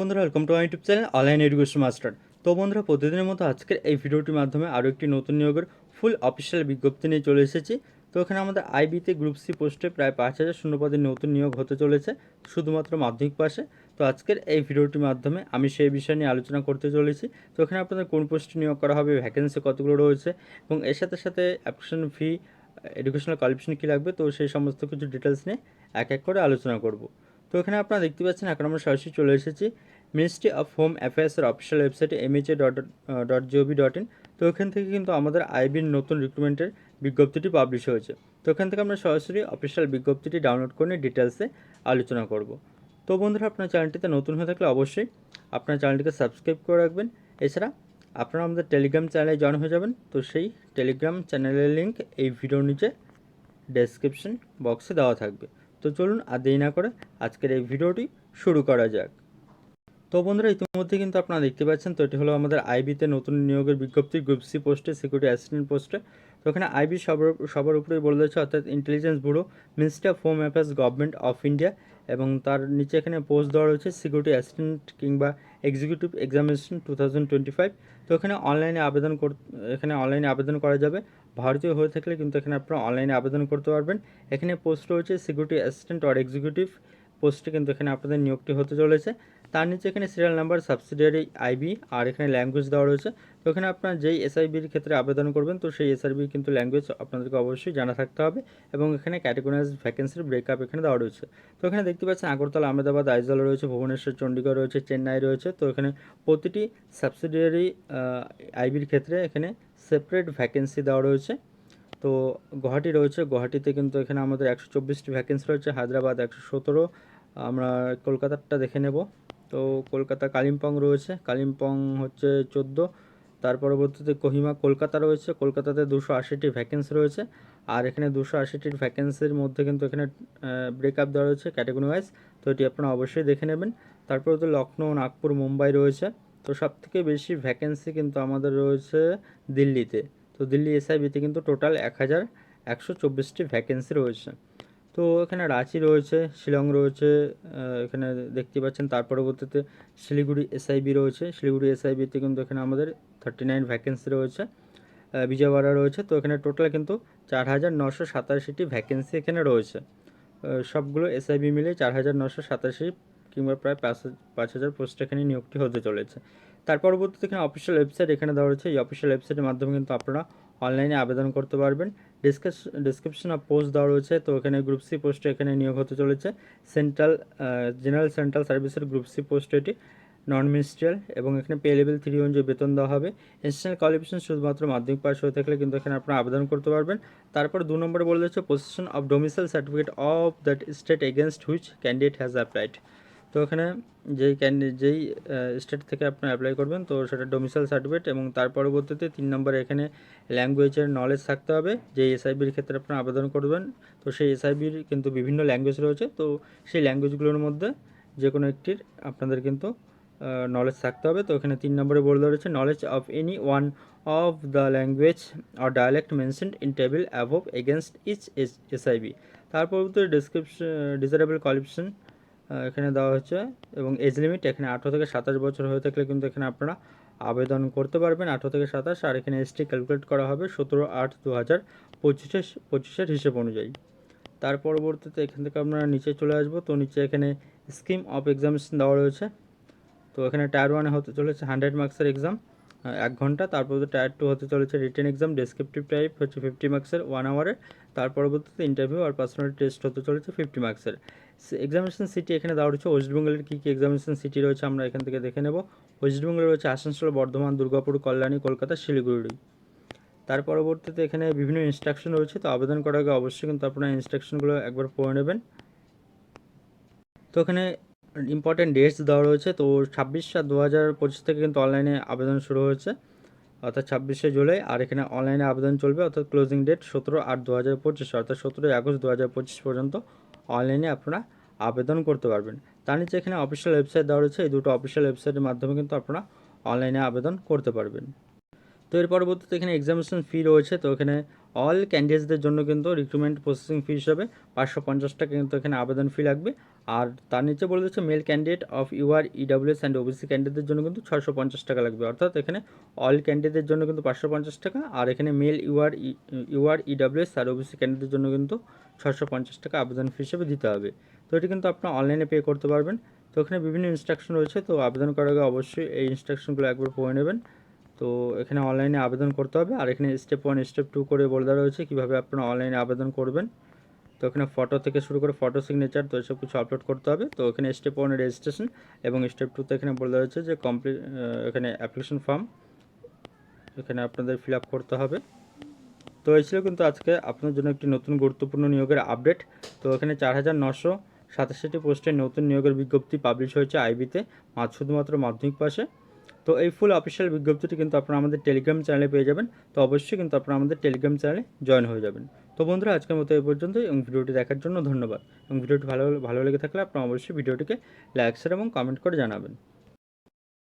বন্ধুরা welcome to YouTube channel online education master তো বন্ধুরা, প্রতিদিনের মতো আজকের এই ভিডিওটির মাধ্যমে আরও একটি নতুন নিয়োগের ফুল অফিসিয়াল বিজ্ঞপ্তি নিয়ে চলে এসেছি। তো এখানে আমাদের আইবিতে গ্রুপ সি পোস্টে প্রায় পাঁচ হাজার শূন্য পদের নতুন নিয়োগ হতে চলেছে, শুধুমাত্র মাধ্যমিক পাশে। তো আজকের এই ভিডিওটির মাধ্যমে আমি সেই বিষয় নিয়ে আলোচনা করতে চলেছি। তো এখানে আপনাদের কোন পোস্টে নিয়োগ করা হবে ভ্যাকেন্সি কতগুলো রয়েছে, এবং এর সাথে সাথে অ্যাপ্লিকেশন ফি এডুকেশনাল কোয়ালিফিকেশন কী লাগবে, তো সেই সমস্ত কিছু ডিটেলস নিয়ে এক এক করে আলোচনা করব। তো এখানে আপনারা দেখতে পাচ্ছেন এখন আমরা সরাসরি চলে এসেছি। মিনিস্ট্রি অফ হোম অ্যাফেয়ার্সের অফিসিয়াল ওয়েবসাইটে MHA dot dot GOV dot in তো এখান থেকে কিন্তু আমাদের আইবির নতুন রিক্রুটমেন্টের বিজ্ঞপ্তিটি পাবলিশ হয়েছে। তো এখান থেকে আমরা সরাসরি অফিসিয়াল বিজ্ঞপ্তিটি ডাউনলোড করে ডিটেলসে আলোচনা করব। তো বন্ধুরা, আপনার চ্যানেলটিতে নতুন হয়ে থাকলে অবশ্যই আপনার চ্যানেলটিকে সাবস্ক্রাইব করে রাখবেন। এছাড়া আপনারা আমাদের টেলিগ্রাম চ্যানেলে জয়েন হয়ে যাবেন। তো সেই টেলিগ্রাম চ্যানেলের লিঙ্ক এই ভিডিওর নিচে ডেসক্রিপশন বক্সে দেওয়া থাকবে। তো চলুন আর দেরি না করে আজকের এই ভিডিওটি শুরু করা যাক। তো বন্ধুরা, ইতিমধ্যে কিন্তু আপনারা দেখতে পাচ্ছেন, তো এটি হলো আমাদের আইবিতে নতুন নিয়োগের বিজ্ঞপ্তি, গ্রুপ সি পোস্টে, সিকিউরিটি অ্যাসিস্ট্যান্ট পোস্টে। তো ওখানে আইবি সবার সবার উপরেই বলে দিয়েছে, অর্থাৎ intelligence bureau, ministry of home affairs, government of India এবং তার নিচে এখানে পোস্ট দেওয়া রয়েছে, সিকিউরিটি অ্যাসিস্ট্যান্ট কিংবা executive examination two thousand twenty five তো এখানে অনলাইনে আবেদন কর এখানে অনলাইনে আবেদন করা যাবে। ভারতীয় হয়ে থাকলে কিন্তু এখানে আপনারা অনলাইনে আবেদন করতে পারবেন। এখানে পোস্ট রয়েছে সিকিউরিটি অ্যাসিস্ট্যান্ট অর এক্সিকিউটিভ পোস্টে কিন্তু এখানে আপনাদের নিয়োগটি হতে চলেছে। তার নিচে এখানে সিরিয়াল নাম্বার সাবসিডিয়ারি আইবি আর এখানে ল্যাঙ্গুয়েজ দেওয়া রয়েছে। তো এখানে আপনার যেই এসআইবির ক্ষেত্রে আবেদন করবেন, তো সেই এসআইবির কিন্তু ল্যাঙ্গুয়েজ আপনাদেরকে অবশ্যই জানা থাকতে হবে এবং এখানে ক্যাটেগরাইজ ভ্যাকেন্সির ব্রেকআপ এখানে দেওয়া রয়েছে। তো এখানে দেখতে পাচ্ছেন আগরতলা, আহমেদাবাদ, আইজল রয়েছে, ভুবনেশ্বর চণ্ডীগড় রয়েছে, চেন্নাই রয়েছে, তো এখানে প্রতিটি সাবসিডিয়ারি আইবির ক্ষেত্রে এখানে সেপারেট ভ্যাকেন্সি দেওয়া রয়েছে। তো গুয়াহাটি রয়েছে, গুয়াহাটিতে কিন্তু এখানে আমাদের একশো চব্বিশটি ভ্যাকেন্সি রয়েছে, হায়দ্রাবাদ একশো সতেরো, আমরা কলকাতারটা দেখে নেব। তো কলকাতা কালিম্পং রয়েছে, কালিম্পং হচ্ছে চোদ্দ পরবর্তীতে কোহিমা কলকাতা রয়েছে। কলকাতাতে দুশো আশিটি ভ্যাকেন্সি রয়েছে। আর এখানে দুশো আশিটির ভ্যাকেন্সির মধ্যে কিন্তু এখানে ব্রেকআপ দেওয়া রয়েছে ক্যাটাগরি ওয়াইজ তো এটি আপনারা অবশ্যই দেখে নেবেন। তারপরে তো লখনৌ নাগপুর, মুম্বাই রয়েছে। তো সব থেকে বেশি ভ্যাকেন্সি কিন্তু আমাদের রয়েছে দিল্লিতে। তো দিল্লি এসআইবিতে কিন্তু টোটাল এক হাজার একশো চব্বিশটি ভ্যাকেন্সি রয়েছে। তো এখানে রাঁচি রয়েছে, শিলং রয়েছে এখানে দেখতে পাচ্ছেন। তার পরবর্তীতে শিলিগুড়ি এসআইবি রয়েছে। শিলিগুড়ি এসআইবিতে কিন্তু এখানে আমাদের থার্টি নাইন ভ্যাকেন্সি রয়েছে বিজয়ওয়াড়া রয়েছে। তো এখানে টোটাল কিন্তু চার হাজার নশো সাতাশিটি ভ্যাকেন্সি এখানে রয়েছে। সবগুলো এসআইবি মিলে চার হাজার নশো সাতাশি কিংবা প্রায় পাঁচ পাঁচ হাজার পোস্ট এখানে নিয়োগটি হতে চলেছে। তার পরবর্তীতে এখানে অফিসিয়াল ওয়েবসাইট এখানে দেওয়া রয়েছে। এই অফিসিয়াল ওয়েবসাইটের মাধ্যমে কিন্তু আপনারা অনলাইনে আবেদন করতে পারবেন। ডিসক্রিপশন অফ পোস্ট দেওয়া রয়েছে, তো এখানে গ্রুপ সি পোস্টে এখানে নিয়োগ হতে চলেছে। সেন্ট্রাল জেনারেল সেন্ট্রাল সার্ভিসের গ্রুপ সি পোস্ট এটি নন মিনিস্ট্রিয়াল এবং এখানে পে লেভেল থ্রি অনুযায়ী বেতন দেওয়া হবে। ইনস্টাল কোয়ালিফিকেশন শুধুমাত্র মাধ্যমিক পাস হয়ে থাকলে কিন্তু এখানে আপনারা আবেদন করতে পারবেন। তারপর দু নম্বরে বলে দিচ্ছে position of domicile certificate of that state against which candidate has applied তো এখানে যেই ক্যান্ডিডেট যেই স্টেট থেকে আপনি অ্যাপ্লাই করবেন, তো সেটা ডোমিসাইল সার্টিফিকেট এবং তার পরবর্তীতে তিন নম্বরে এখানে ল্যাঙ্গুয়েজের নলেজ থাকতে হবে। যে এসআইবির ক্ষেত্রে আপনারা আবেদন করবেন, তো সেই এসআইবির কিন্তু বিভিন্ন ল্যাঙ্গুয়েজ রয়েছে। তো সেই ল্যাঙ্গুয়েজগুলোর মধ্যে যে কোনো একটির আপনাদের কিন্তু নলেজ থাকতে হবে। তো এখানে তিন নম্বরে বলে দেওয়া রয়েছে knowledge of any one of the language or dialect mentioned in table above against each S SIB তার পরবর্তী ডিসক্রিপশন ডিজারেবল কোয়ালিফিকেশন এখানে দেওয়া হচ্ছে এবং এজ লিমিট এখানে আঠেরো থেকে সাতাশ বছর হয়ে থাকলে কিন্তু এখানে আপনারা আবেদন করতে পারবেন আঠেরো থেকে সাতাশ, আর এখানে এসটি ক্যালকুলেট করা হবে সতেরো আট দু হাজার পঁচিশে পঁচিশের হিসেব অনুযায়ী। তার পরবর্তীতে এখান থেকে আমরা নিচে চলে আসব। তো নিচে এখানে স্কিম অফ এক্সামিনেশন দেওয়া রয়েছে। তো এখানে টায়ার ওয়ানে হতে চলেছে হান্ড্রেড মার্কসের এক্সাম এক ঘণ্টা। তারপর টায়ার টু হতে চলেছে রিটেন এক্সাম ডেসক্রিপটিভ টাইপ হচ্ছে ফিফটি মার্কসের ওয়ান আওয়ারের তার পরবর্তীতে ইন্টারভিউ আর পার্সোনাল টেস্ট হতে চলেছে ফিফটি মার্কসের এক্সামিনেশন সিটি এখানে দেওয়া রয়েছে। ওয়েস্ট বেঙ্গলের কী কী এক্সামিনেশন সিটি রয়েছে আমরা এখান থেকে দেখে নেব। ওয়েস্ট বেঙ্গলে রয়েছে আসানসোল, বর্ধমান, দুর্গাপুর, কল্যাণী, কলকাতা, শিলিগুড়ি। তার পরবর্তীতে এখানে বিভিন্ন ইনস্ট্রাকশন রয়েছে। তো আবেদন করার আগে অবশ্যই কিন্তু আপনারা ইনস্ট্রাকশনগুলো একবার পড়ে নেবেন। তো এখানে ইম্পর্টেন্ট ডেটস দেওয়া রয়েছে। তো ছাব্বিশ সাত দু হাজার পঁচিশ থেকে কিন্তু অনলাইনে আবেদন শুরু হয়েছে। অর্থাৎ ছাব্বিশে জুলাই, আর এখানে অনলাইনে আবেদন চলবে। অর্থাৎ ক্লোজিং ডেট সতেরো আট দু হাজার পঁচিশ, অর্থাৎ সতেরোই আগস্ট দু হাজার পঁচিশ পর্যন্ত অনলাইনে আপনারা আবেদন করতে পারবেন। তার নিচে এখানে অফিসিয়াল ওয়েবসাইট দেওয়া রয়েছে। এই দুটো অফিসিয়াল ওয়েবসাইটের মাধ্যমে কিন্তু আপনারা অনলাইনে আবেদন করতে পারবেন। তো এর পরবর্তীতে এখানে এক্সামিনেশন ফি রয়েছে। তো এখানে অল ক্যান্ডিডেটসদের জন্য কিন্তু রিক্রুটমেন্ট প্রসেসিং ফি হিসাবে পাঁচশো পঞ্চাশ টাকা কিন্তু এখানে আবেদন ফি লাগবে। আর তার নিচে বলে দিচ্ছে male candidate of UR EWS and OBC ক্যান্ডিডেটদের জন্য কিন্তু ছশো পঞ্চাশ টাকা লাগবে। অর্থাৎ এখানে অল ক্যান্ডিডেটের জন্য কিন্তু পাঁচশো পঞ্চাশ টাকা আর এখানে মেল ইউআর ইউআর ইডাব্লিউএস আর ওবিসি ক্যান্ডিডেটের জন্য কিন্তু ছশো পঞ্চাশ টাকা আবেদন ফি হিসেবে দিতে হবে। তো এটি কিন্তু আপনার অনলাইনে পে করতে পারবেন। তো এখানে বিভিন্ন ইনস্ট্রাকশন রয়েছে। তো আবেদন করার আগে অবশ্যই এই ইনস্ট্রাকশনগুলো একবার পড়ে নেবেন। তো এখানে অনলাইনে আবেদন করতে হবে। আর এখানে স্টেপ ওয়ান স্টেপ টু করে বলে দেওয়া রয়েছে কীভাবে আপনারা অনলাইনে আবেদন করবেন। তো এখানে ফটো থেকে শুরু করে ফটো সিগনেচার তো এসব কিছু আপলোড করতে হবে। তো এখানে স্টেপ ওয়ানে রেজিস্ট্রেশন এবং স্টেপ টুতে এখানে বলে দেওয়া হয়েছে যে কমপ্লিট এখানে অ্যাপ্লিকেশন ফর্ম এখানে আপনাদের ফিল করতে হবে। তো এই ছিল কিন্তু আজকে আপনার জন্য একটি নতুন গুরুত্বপূর্ণ নিয়োগের আপডেট তো এখানে চার হাজার নশো সাতাশিটি পোস্টে নতুন নিয়োগের বিজ্ঞপ্তি পাবলিশ হয়েছে আইবিতে মাত্র শুধুমাত্র মাধ্যমিক পাশে। তো এই ফুল অফিসিয়াল বিজ্ঞপ্তিটি কিন্তু আপনারা আমাদের টেলিগ্রাম চ্যানেলে পেয়ে যাবেন। তো অবশ্যই কিন্তু আপনারা আমাদের টেলিগ্রাম চ্যানেলে জয়েন হয়ে যাবেন। তো বন্ধুরা, আজকের মতো এই পর্যন্ত এবং ভিডিওটি দেখার জন্য ধন্যবাদ। এবং ভিডিওটি ভালো ভালো লেগে থাকলে আপনারা অবশ্যই ভিডিওটিকে লাইক শেয়ার এবং কমেন্ট করে জানাবেন।